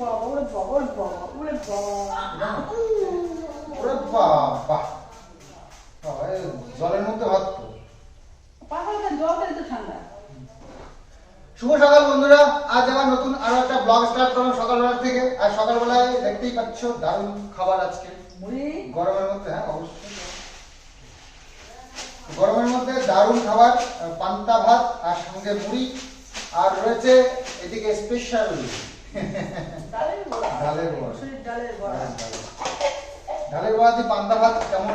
বাবা ওরে বাবা ওরে বাবা ওরে বাবা ওরে বাবা বাবা, জলের মধ্যে ভাত তো ঠান্ডা শুভ সকাল বন্ধুরা। আজ আমার নতুন আরও একটা ব্লগ স্টার্ট করলাম সকালবেলা থেকে। আর সকালবেলায় দেখতেই পাচ্ছ দারুণ খাবার আজকে। মুড়ি? গরমের মধ্যে হ্যাঁ অবশ্যই। গরমের মধ্যে দারুণ খাবার পান্তা ভাত আর সঙ্গে মুড়ি। আর রয়েছে এদিকে স্পেশাল ডালের বড়া। ডালের বড়া। ডালের বড়া। ডালের বড়া। দিয়ে পান্তা ভাত কেমন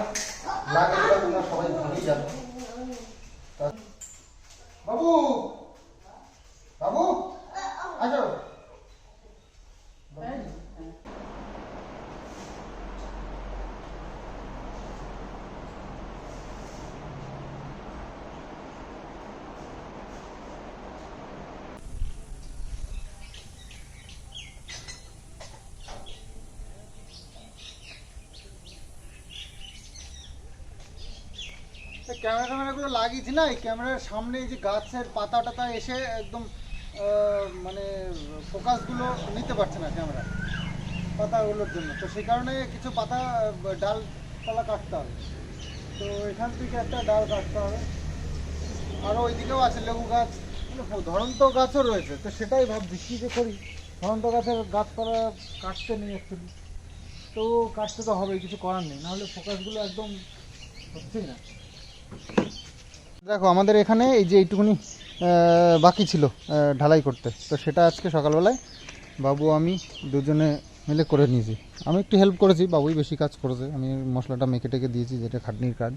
লাগে তোমরা সবাই ভালোই যাবে বাবু বাবু আসো হ্যাঁ, হ্যাঁ। ক্যামেরা ট্যামেরাগুলো লাগিয়েছি না, এই ক্যামেরার সামনে যে গাছের পাতা টাতা এসে একদম মানে ফোকাসগুলো নিতে পারছে না ক্যামেরা পাতাগুলোর জন্য। তো সেই কারণে কিছু পাতা ডালপালা কাটতে হবে। তো এখান থেকে একটা ডাল কাটতে হবে। আরও ওইদিকেও আছে লেবু গাছ। ধরন্ত গাছও রয়েছে, তো সেটাই ভাবছি কী যে করি। ধরন্ত গাছের গাছপালা কাটতে নেই অ্যাকচুয়ালি তো কাটতে তো হবে কিছু করার নেই। নাহলে ফোকাসগুলো একদম হচ্ছেই না। দেখো, আমাদের এখানে এই যে এইটুকুনি বাকি ছিল ঢালাই করতে। তো সেটা আজকে সকালবেলায় বাবু, আমি দুজনে মিলে করে নিয়েছি। আমি একটু হেল্প করেছি, বাবুই বেশি কাজ করেছে। আমি মশলাটা মেখে টেকে দিয়েছি, যেটা খাটনির কাজ।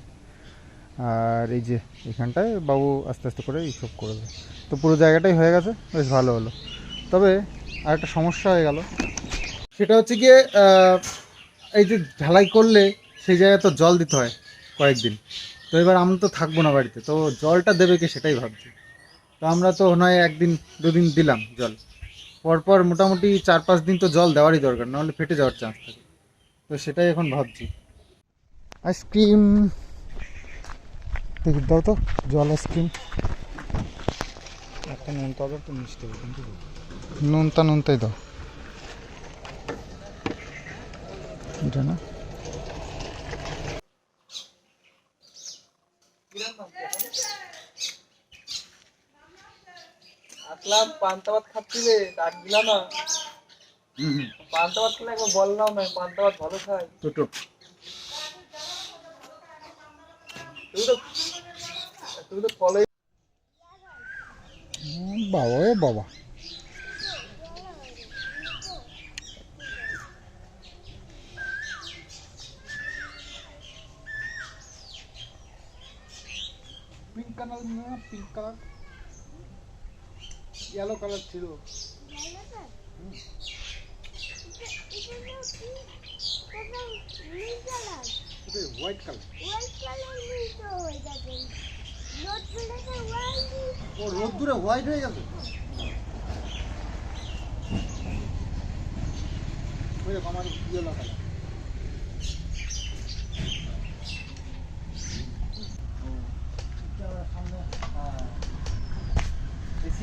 আর এই যে এখানটায় বাবু আস্তে আস্তে করে এইসব করেছে। তো পুরো জায়গাটাই হয়ে গেছে, বেশ ভালো হলো। তবে আর একটা সমস্যা হয়ে গেল। সেটা হচ্ছে গিয়ে এই যে ঢালাই করলে সেই জায়গায় তো জল দিতে হয় কয়েকদিন। তো এবার আমরা তো থাকব না বাড়িতে তো জলটা দেবে কে সেটাই ভাবছি। তো আমরা তো নয় একদিন দুদিন দিলাম জল। পরপর মোটামুটি চার পাঁচ দিন তো জল দেওয়ারই দরকার নাহলে ফেটে যাওয়ার চান্স থাকে। তো সেটাই এখন ভাবছি। আইসক্রিম দেখি দাও তো জল আইসক্রিম একটা নুন তবে একটু মিষ্টি হবে কিন্তু নুনতা নুনতাই দাও। এটা না? পান্তা ভাত খাচ্ছিলে ডাক দিলা না। পান্তা ভাত খেলে একবার বললাম না পান্তা ভাত ভালো খাই টোটো তুমি তো তুমি তো ফলো বাবা এ বাবা। পিঙ্ক কালার না পিঙ্ক কালার ইয়েলো কালার ছিল হোয়াইট কালার ও রোদ্দুরে হোয়াইট হয়ে গেছে? আমার ইয়েলো কালার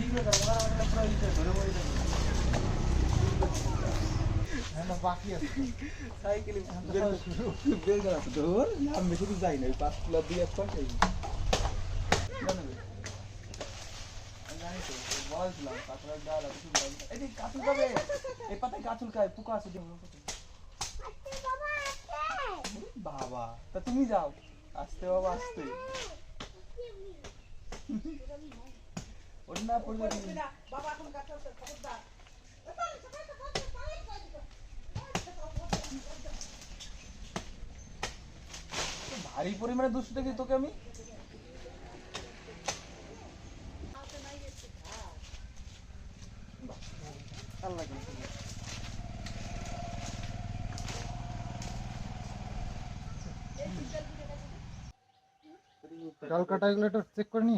বাকি আছে আমি বেশি দূর যাই না পাঁচ কিলো দুই এক পাঁচ বাবা তা তুমি যাও। আসতে বাবা আসতে। না পড়বে বাবা এখন কাছে খবরদার ভারী পরিমাণে দুষ্টু দেখি তোকে আমি? ডাল কাটা এগুলো চেক করে নি?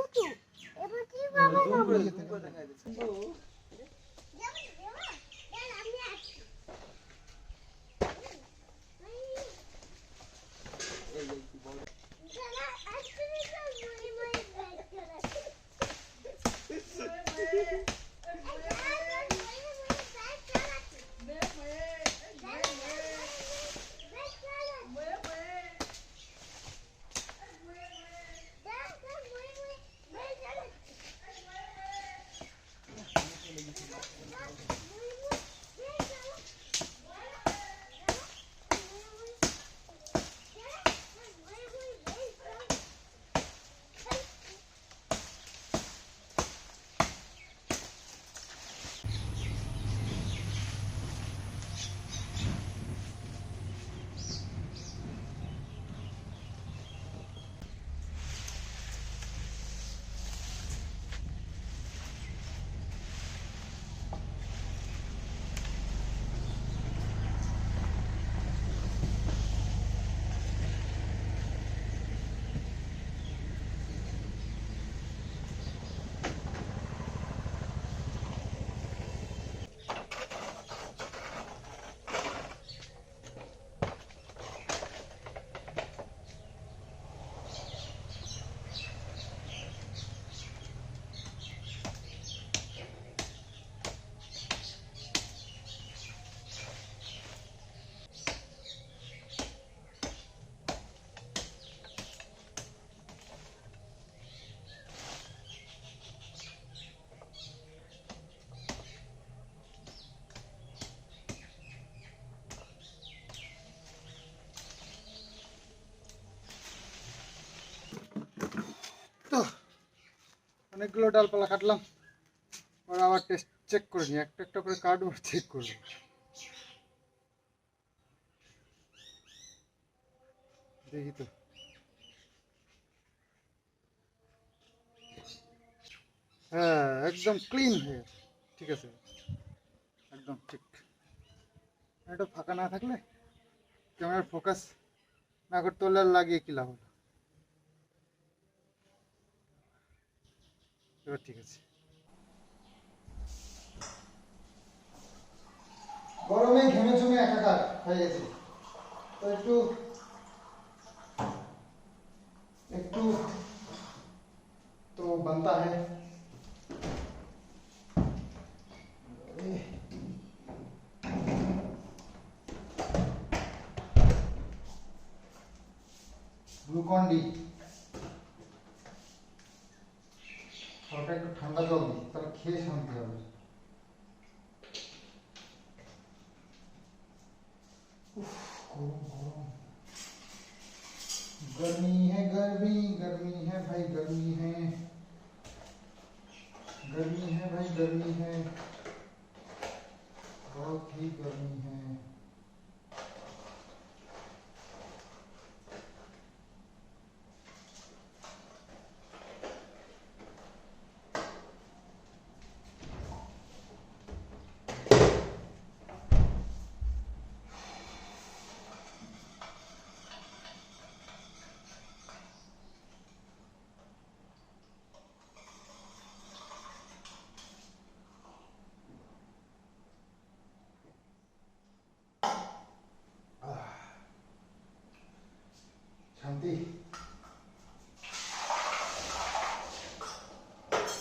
অনেকগুলো ডালপালা কাটলাম। আর আবার টেস্ট চেক করে নিই একটা একটা করে কাটবো চেক করব। দেখি তো। হ্যাঁ একদম ক্লিন হয়ে। ঠিক আছে। একদম ঠিক। এটা ফাঁকা না থাকলে ক্যামেরার ফোকাস না করতে হলে লাগিয়ে কি লাভ হলো? এবার ঠিক আছে গরমে ঘেমে চুমে একাকার হয়ে গেছে তো একটু একটু তো बनता है গ্লুকন ডি দিই তাহলে খেয়ে শান্তি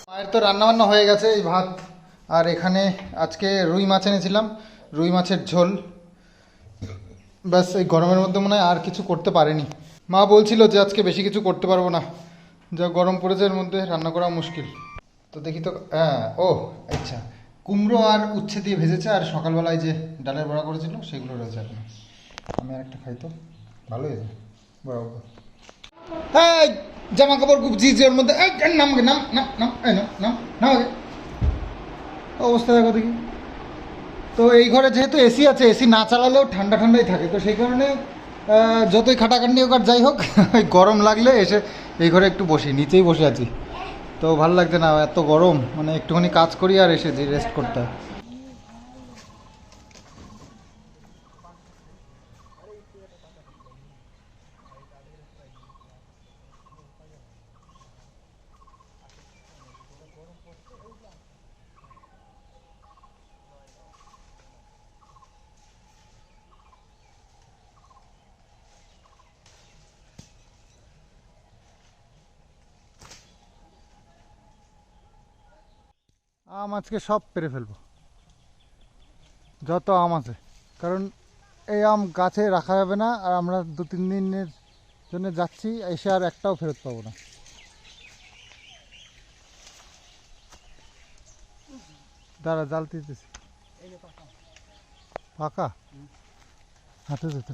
মায়ের তো রান্নাবান্না হয়ে গেছে, এই ভাত। আর এখানে আজকে রুই মাছ এনেছিলাম, রুই মাছের ঝোল। ব্যাস, এই গরমের মধ্যে মনে হয় আর কিছু করতে পারেনি। মা বলছিল যে আজকে বেশি কিছু করতে পারব না। যা গরম পড়েছে এর মধ্যে রান্না করা মুশকিল। তো দেখি তো হ্যাঁ ও আচ্ছা। কুমড়ো আর উচ্ছে দিয়ে ভেজেছে, আর সকালবেলায় যে ডালের বড়া করেছিল, সেগুলো রয়েছে এখন। আমি আর একটা খাই তো, ভালো হয়েছে বড় এই জামা কাপড় গুপছি যে ওর মধ্যে নাম নাম নাম নাম নাম নাম নাম অবস্থা দেখো দেখি তো এই ঘরে যেহেতু এসি আছে এসি না চালালেও ঠান্ডা ঠান্ডাই থাকে তো সেই কারণে যতই খাটাখান্ডি হোক আর যাই হোক ওই গরম লাগলে এসে এই ঘরে একটু বসি নিচেই বসে আছি তো ভালো লাগছে না এত গরম মানে একটুখানি কাজ করি আর এসেছি রেস্ট করতে হয়। আম আজকে সব পেরে ফেলব। যত আম আছে। কারণ এই আম গাছে রাখা যাবে না আর আমরা দু তিন দিনের জন্য যাচ্ছি এসে আর একটাও ফেরত পাবো না। দাঁড়া জাল দিতেছি। পাকা? হাতে যেতে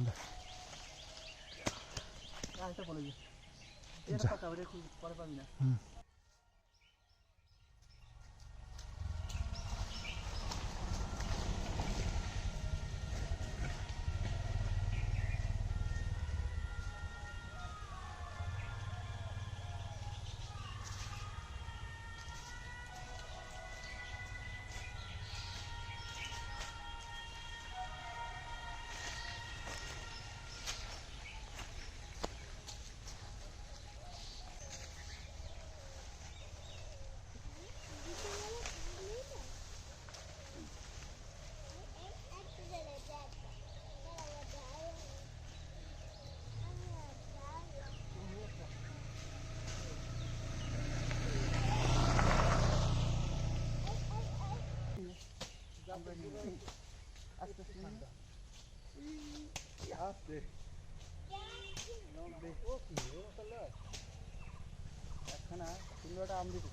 একখানা সুন্দরটা আম দিতে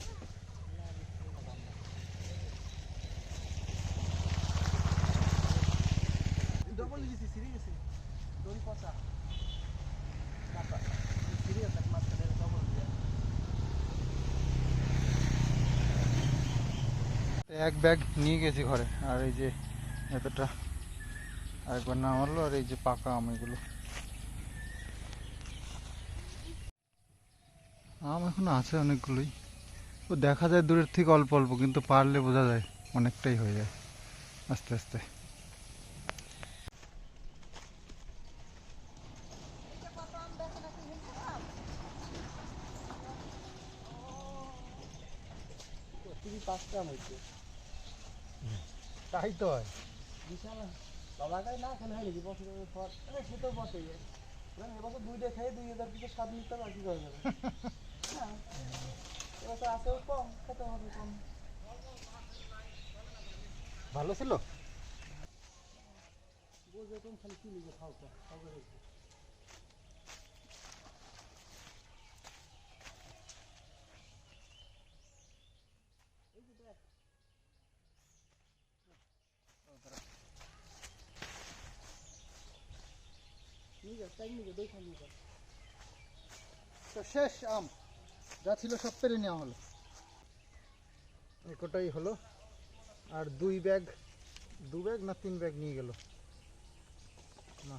ডবল গেছি সিঁড়ি গেছি দড়ি পচা এক ব্যাগ নিয়ে গেছি ঘরে। আর এই যে এতটা আরেকবার নামালো আর এই যে পাকা আম এগুলো। আম এখন আছে অনেকগুলোই। ও দেখা যায় দূরের থেকে অল্প অল্প, কিন্তু পারলে বোঝা যায় অনেকটাই হয়ে যায়। আস্তে আস্তে। তাই তো। বাবাটাই না খেলে হয় নাকি? বছরের পর সে তো বটেই। না এবছর দুইটা খেয়ে দুই হাজার স্বাদ নিতে হবে কি করে যাবে? এবছর আসেও কম খেতে হবে কম। ভালো ছিল? বুঝে তুমি খালি তো শেষ আম। যা ছিল সব পেরে নেওয়া হলো। একটাই হলো, আর দুই ব্যাগ, দু ব্যাগ না তিন ব্যাগ নিয়ে গেল? না,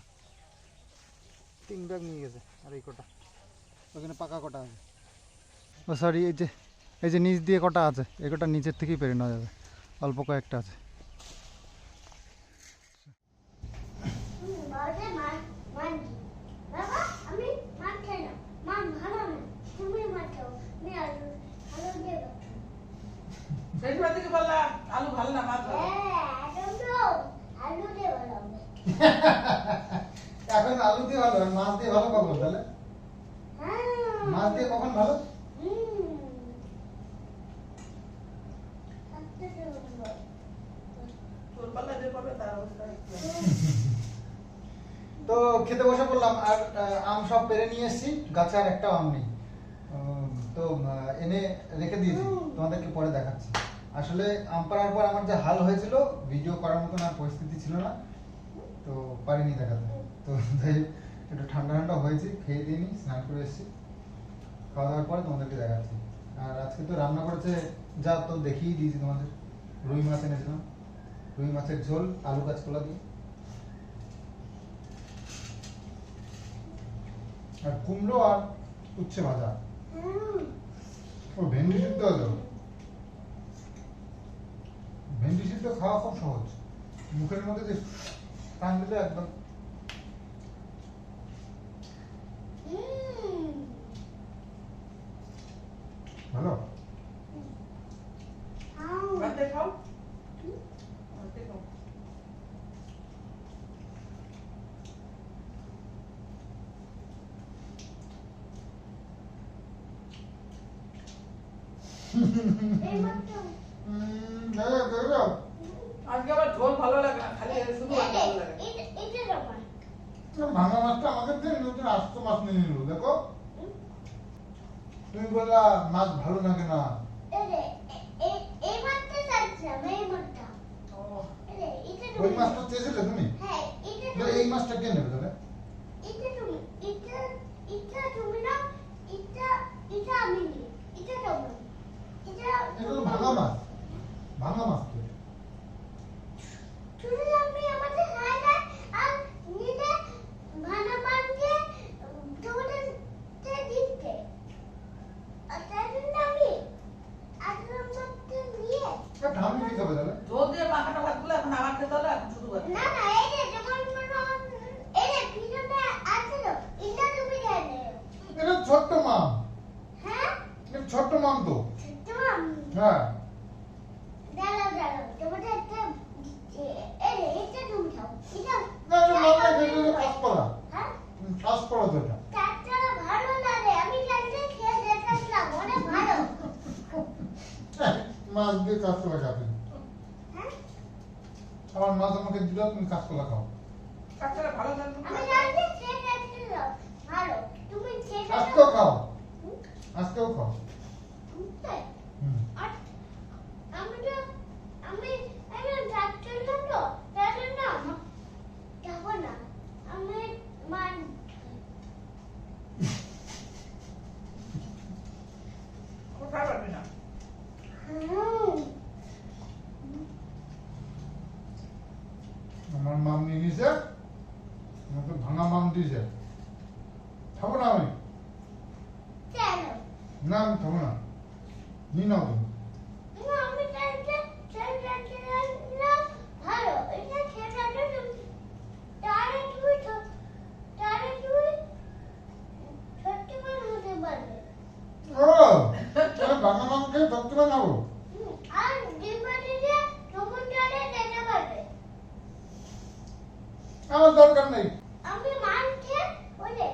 তিন ব্যাগ নিয়ে গেছে, আর এই কটা। ওখানে পাকা কটা আছে। ও সরি এই যে এই যে নিচ দিয়ে কটা আছে, এই কটা নিচের থেকেই পেরে নেওয়া যাবে। অল্প কয়েকটা আছে বাবাকে মার মার বাবা আমি মার খাই না মার ভালো না তুমি মার খাও আমি আলু আলু দিয়ে দাও শেষবার থেকে বললাম আলু ভালো না মাছ ভালো। একদম তো এখন আলু দিয়ে ভালো মাছ দিয়ে ভালো কখন তাহলে? দিয়ে কখন ভালো? খেতে বসে পড়লাম আর আম সব পেরে নিয়ে এসেছি গাছে আর একটা আম নেই। তো এনে রেখে দিয়েছি তোমাদেরকে পরে দেখাচ্ছি। আসলে আম পাড়ার পর আমার যে হাল হয়েছিল ভিডিও করার মতন আর পরিস্থিতি ছিল না তো পারিনি দেখাতে। তো যাই একটু ঠান্ডা ঠান্ডা হয়েছে খেয়ে দিয়ে নি স্নান করে এসেছি। খাওয়া দাওয়ার পরে তোমাদেরকে দেখাচ্ছি। আর আজকে তো রান্না করেছে যা তো দেখিয়ে দিয়েছি তোমাদের। রুই মাছ এনেছিলাম। রুই মাছের ঝোল আলু কাঁচকলা দিয়ে। আর কুমড়ো আর উচ্ছে ভাজা। ও ভেন্ডি সিদ্ধ দাও ভেন্ডি সিদ্ধ খাওয়া খুব সহজ। মুখের মধ্যে যে টান দিলে একদম। ভালো? খাও ভাতে খাও ভাতে খাও এই মাত্র উম, দাদা দাদা আজকে আবার ঝোল ভালো লাগে না খালি শুধু ভাত ভালো লাগে এটা এটা রকম ভাঙা মাছটা আমাকে দিয়ে নতুন আস্ত মাছ নিয়ে নিল দেখো তুমি বললা মাছ ভালো লাগে না এই যে, এ- এ- এই মাত্র চাচ্ছিলাম এই মাত্র ও এই যে, এটা ওই তুমি মাছটা চেয়েছিলে তুমি হ্যাঁ এটা না, তুমি এই মাছটা কে নেবে তাহলে এটা তুমি এটা এটা তুমি না এটা এটা আমি নিই এটা তুমি এটা এটা তো ভাঙা মাছ ভাঙা মাছ তো তুমি আমি আমাদের খাই না আর নিতে ভানা মানতে তোমাদের তে দিতে আর তাই জন্য আমি আঠারো মাত্র নিয়ে তা ঠাম্মি কি খাবে তাহলে ঝোল দিয়ে মাখানো ভাতগুলো এখন আমার খেতে হলো এখন শুধু ভাত না না এই যে যেমন মনে হয়, এই যে পিছনে আছে তো এটা তুমি খেয়ে নেও এটা ছোট্ট মাম হ্যাঁ এটা ছোট্ট মাম তো তোমার হ্যাঁ দাঁড়াও দাঁড়াও তোমাদের একটা এই যে এটা তুমি খাও এটা না এটা মাম না এটা কাঁচকলা হ্যাঁ কাঁচকলা তো এটা চারটা ভালো লাগে আমি জানতে খেয়ে দেখেছিলাম অনেক ভালো মাছ দিয়ে কাঁচকলা খাবেন হ্যাঁ আমার মা তোমাকে দিল তুমি কাঁচকলা খাও। কাঁচকলা ভালো আমি জানি সে ভালো তুমি খাও। আজকেও খাও তাই? হুম আর আমি তো আমি একজন ডাক্তার না তো তাই জন্য আমার যাব না আমি মান কোথায় পারবি না হুম আমার মাম নিয়ে নিয়েছে আমাকে ভাঙা মাম দিয়েছে খাব না আমি কেন না আমি খাব না নিয়ে নাও তুমি না আমি জানতে খেয়ে দেখেছিলাম ভালো এটা খেয়ে দেখে তারে তুমি তো তারে তুমি সত্যি করে হতে পারবে ও তাহলে ভাঙা মাম খেয়ে ধরতে পারব হুম, আর ডিমান্ডে যে সমুদ্রে যেতে পারবে আমার দরকার নেই আমি মানছে বলে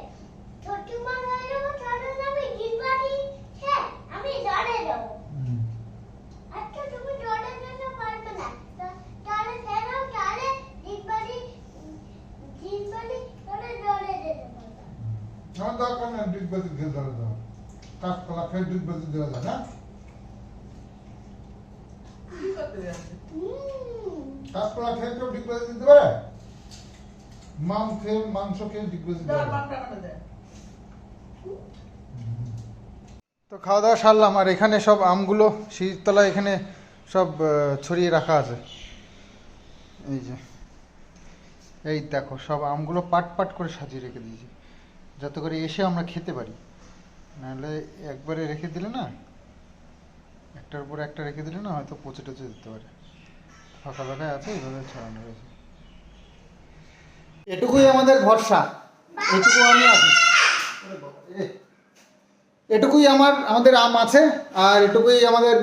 ছোট মান হয়ে যাব তাহলে আমি ডিমান্ডি হ্যাঁ আমি জলে যাব আচ্ছা তুমি জলে যেতে পারবে না তা- তাহলে কেন তাহলে ডিমান্ডি ডিমান্ডি তাহলে জলে যেতে পারবে আমার দরকার নেই ডিগবাজি খেয়ে ধরে দাও কাঁচকলা খেয়ে ডিগবাজি দেওয়া যায় না কাঁচকলা খেয়ে কেউ ডিগবাজি দিতে পারে মাম খেয়ে মাংস খেয়ে যায় মানটা মানে দেয় তো খাওয়া দাওয়া সারলাম আর এখানে সব আমগুলো শীততলা এখানে সব ছড়িয়ে রাখা আছে। এই যে এই দেখো সব আমগুলো পাট পাট করে সাজিয়ে রেখে দিয়েছি। যাতে করে এসে আমরা খেতে পারি। নাহলে একবারে রেখে দিলে না, একটার উপর একটা রেখে দিলে না হয়তো পচে টচে যেতে পারে। ফাঁকা ফাঁকায় আছে, এইভাবে ছড়ানো রয়েছে। এটুকুই আমাদের ভরসা। এটুকু আমি আছি। এটুকুই আমার, আমাদের আম আছে, আর এটুকুই আমাদের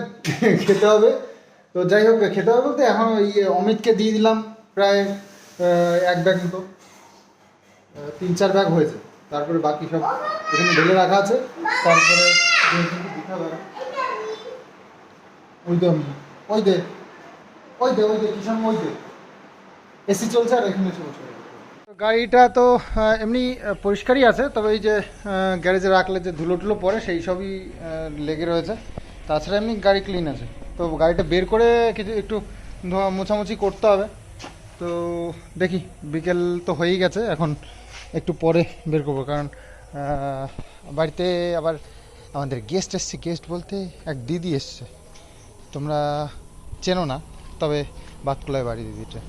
খেতে হবে। তো যাই হোক, খেতে হবে বলতে এখন ওই অমিতকে দিয়ে দিলাম প্রায় এক ব্যাগ মতো। তিন চার ব্যাগ হয়েছে। তারপরে বাকি সব এখানে ঢেলে রাখা আছে। তারপরে এসি চলছে আর এখানে গাড়িটা তো এমনি পরিষ্কারই আছে, তবে এই যে গ্যারেজে রাখলে যে ধুলো টুলো পড়ে, সেই সবই লেগে রয়েছে। তাছাড়া এমনি গাড়ি ক্লিন আছে। তো গাড়িটা বের করে কিছু, একটু ধোয়া, মোছামুছি করতে হবে। তো দেখি, বিকেল তো হয়েই গেছে, এখন একটু পরে বের করব, কারণ বাড়িতে আবার আমাদের গেস্ট এসছে গেস্ট বলতে এক দিদি এসছে। তোমরা চেনো না তবে বাতকুলায় বাড়ি দিদিটা।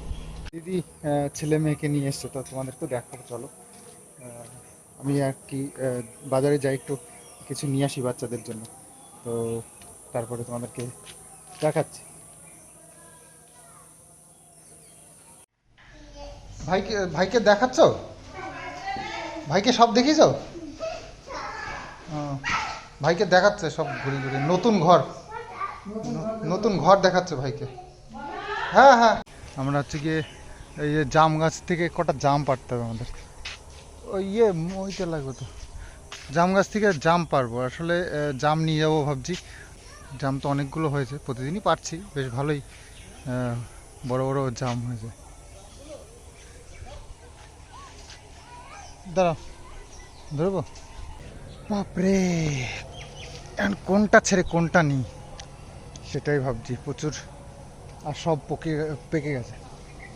দিদি ছেলে মেয়েকে নিয়ে এসছে তো তোমাদেরকে দেখাবো চলো। আমি আর কি বাজারে যাই একটু কিছু নিয়ে আসি বাচ্চাদের জন্য। তো তারপরে তোমাদেরকে দেখাচ্ছি। ভাইকে ভাইকে দেখাচ্ছ? ভাইকে সব দেখিয়েছ? ও, ভাইকে দেখাচ্ছে সব ঘুরি ঘুরি। নতুন ঘর। নতুন ঘর দেখাচ্ছে ভাইকে। হ্যাঁ হ্যাঁ। আমরা হচ্ছে গিয়ে এই যে জাম গাছ থেকে কটা জাম পারতে হবে আমাদের। ওই ইয়ে ওইটা লাগবে তো। জাম গাছ থেকে জাম পারব আসলে জাম নিয়ে যাব ভাবছি। জাম তো অনেকগুলো হয়েছে, প্রতিদিনই পারছি বেশ ভালোই বড় বড় জাম হয়েছে। দাঁড়াও, ধরবো? বাপরে। এখন কোনটা ছেড়ে কোনটা নিই? সেটাই ভাবছি, প্রচুর। আর সব পকে, পেকে গেছে।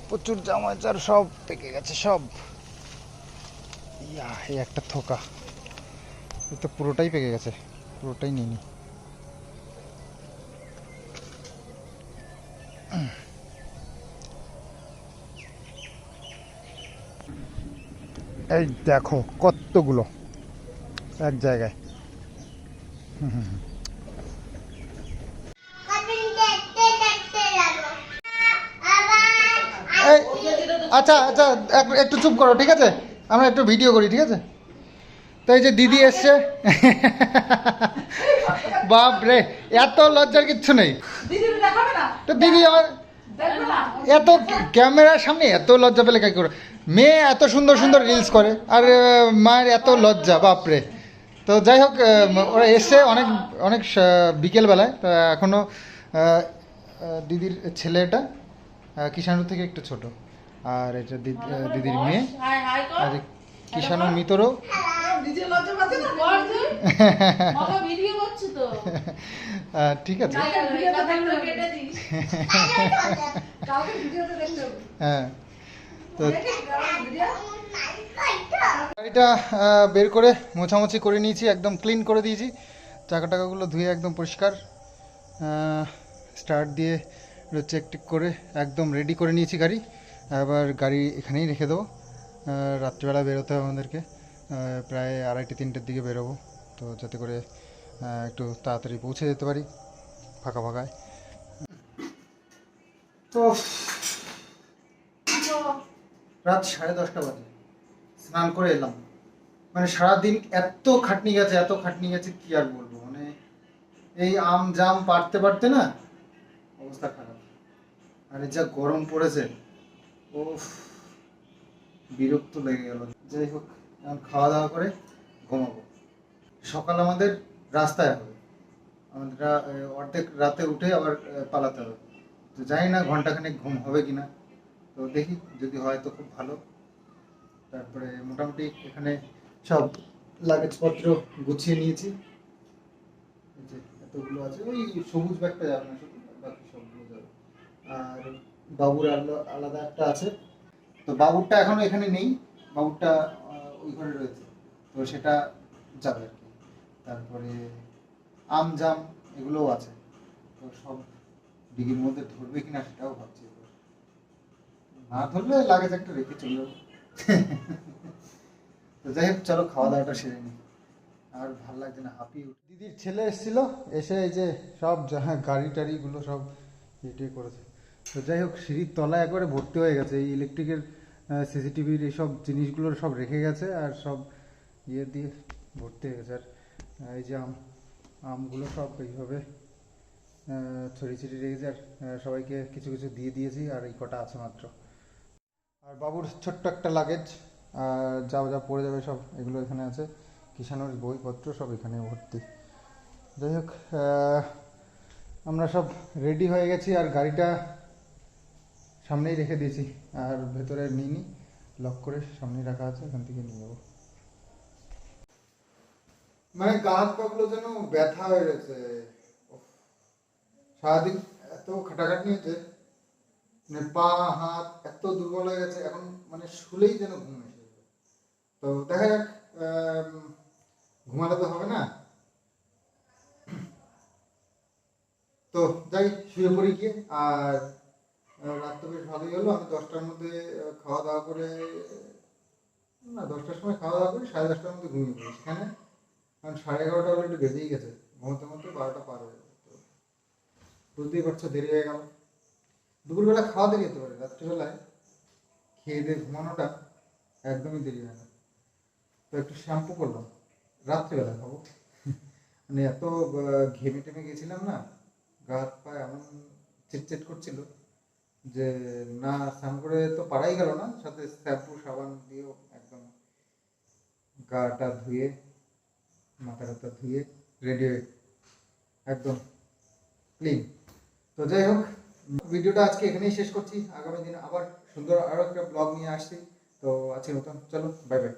প্রচুর জাম আর সব পেকে গেছে, সব। ইয়া, এই একটা থোকা। এ তো পুরোটাই পেকে গেছে, পুরোটাই নিইনি এই দেখো কতগুলো। এক জায়গায়। আচ্ছা আচ্ছা একটু চুপ করো, ঠিক আছে? আমরা একটু ভিডিও করি, ঠিক আছে? তো এই যে দিদি এসছে। বাপ রে, এত লজ্জার কিচ্ছু নেই। তো দিদি আমার এত ক্যামেরার সামনে এত লজ্জা পেলে কাই করে মেয়ে এত সুন্দর সুন্দর রিলস করে, আর মায়ের এত লজ্জা বাপরে তো যাই হোক ওরা এসে অনেক অনেক বিকেলবেলায় তো এখনও দিদির ছেলেটা কিষাণুর থেকে একটু ছোট। আর এটা দিদি- দিদির মেয়ে হাই হাই আর কর কিষাণু মিতরও। ঠিক আছে। হ্যাঁ। তো গাড়িটা বের করে মোছামুছি করে নিয়েছি একদম ক্লিন করে দিয়েছি। চাকা টাকাগুলো ধুয়ে একদম পরিষ্কার স্টার্ট দিয়ে চেক টেক করে একদম রেডি করে নিয়েছি গাড়ি। এবার গাড়ি এখানেই রেখে দেবো। রাত্রিবেলা বেরোতে হবে আমাদেরকে। প্রায় আড়াইটে তিনটের দিকে বেরোবো। তো যাতে করে একটু তাড়াতাড়ি পৌঁছে যেতে পারি ফাঁকা ফাঁকায়। তো রাত সাড়ে দশটা বাজে। স্নান করে এলাম। মানে সারাদিন এত খাটনি গেছে, এত খাটনি গেছে, কি আর বলব? মানে এই আম জাম পারতে পারতে না অবস্থা খারাপ। আর যা গরম পড়েছে ও বিরক্ত লেগে গেল। যাই হোক খাওয়া দাওয়া করে ঘুমাবো। সকাল আমাদের রাস্তায় হবে। আমাদের অর্ধেক রাতে উঠে আবার পালাতে হবে। তো জানি না ঘন্টাখানেক ঘুম হবে কিনা। তো দেখি যদি হয় তো খুব ভালো। তারপরে মোটামুটি এখানে সব লাগেজপত্র গুছিয়ে নিয়েছি। এতগুলো আছে, ওই সবুজ ব্যাগটা যাবে না শুধু, বাকি সবগুলো যাবে। আর বাবুর আলাদা একটা আছে। তো বাবুরটা এখনও এখানে নেই, বাবুরটা ওই ঘরে রয়েছে। তো সেটা যাবে আর কি। তারপরে আম, জাম এগুলোও আছে। তো সব ডিগির মধ্যে ধরবে কিনা সেটাও ভাবছি। না ধরলে লাগেজ একটা রেখে চলে যাব। তো যাই হোক, চলো খাওয়া দাওয়াটা সেরে নিই। আর ভালো লাগছে না, হাঁপিয়ে উঠে। দিদির ছেলে এসেছিল, এসে এই যে সব যাহা গাড়ি টাড়িগুলো সব ইয়ে করেছে। তো যাই হোক, সিঁড়ির তলায় একবারে ভর্তি হয়ে গেছে। এই ইলেকট্রিকের সিসিটিভির এইসব জিনিসগুলো সব রেখে গেছে আর সব ইয়ে দিয়ে ভর্তি হয়ে গেছে। আর এই যে আম, আমগুলো সব এইভাবে ছড়িয়ে ছিটিয়ে রেখেছি। আর সবাইকে কিছু কিছু দিয়ে দিয়েছি আর এই কটা আছে মাত্র। আর বাবুর ছোট্ট একটা লাগেজ যা যা পড়ে যাবে সব এগুলো এখানে আছে। কিষানোর বইপত্র সব এখানে ভর্তি। যাই হোক আমরা সব রেডি হয়ে গেছি আর গাড়িটা সামনেই রেখে দিয়েছি। আর ভেতরে নিইনি লক করে সামনেই রাখা আছে, এখান থেকে নিয়ে যাব মানে গা হাত পাগুলো যেন ব্যথা হয়ে গেছে সারাদিন এত খাটাখাটনি হয়েছে মানে পা, হাত এত দুর্বল হয়ে গেছে, এখন মানে শুলেই যেন ঘুম এসে যাবে। তো দেখা যাক ঘুমালে তো হবে না। তো যাই, শুয়ে পড়ি গিয়ে, আর রাত তো বেশ ভালোই হলো, আমি দশটার মধ্যে খাওয়া দাওয়া করে, না, দশটার সময় খাওয়া দাওয়া করি, সাড়ে দশটার মধ্যে ঘুমিয়ে পড়ি, সেখানে কারণ সাড়ে এগারোটা অলরেডি বেজেই গেছে, ঘুমোতে ঘুমোতে বারোটা পার হয়ে তো বুঝতেই পারছ, দেরি হয়ে গেল। দুপুরবেলা খাওয়া দেরি হতে পারে, রাত্রিবেলায় খেয়ে দিয়ে ঘুমানোটা একদমই দেরি হয় না। তো একটু শ্যাম্পু করলাম, রাত্রিবেলা খাব। মানে এত ঘেমে টেমে গেছিলাম না, গা হাত পা এমন চিটচিট করছিল যে, না, স্নান করে তো পারাই গেল না, সাথে শ্যাম্পু, সাবান দিয়েও একদম গাটা ধুয়ে, মাথা টাথা ধুয়ে রেডি হয়ে একদম ক্লিন তো যাই হোক ভিডিওটা আজকে এখানেই শেষ করছি। আগামী দিন আবার সুন্দর আরও একটা ব্লগ নিয়ে আসছি। তো আজকের মতন চলো বাই বাই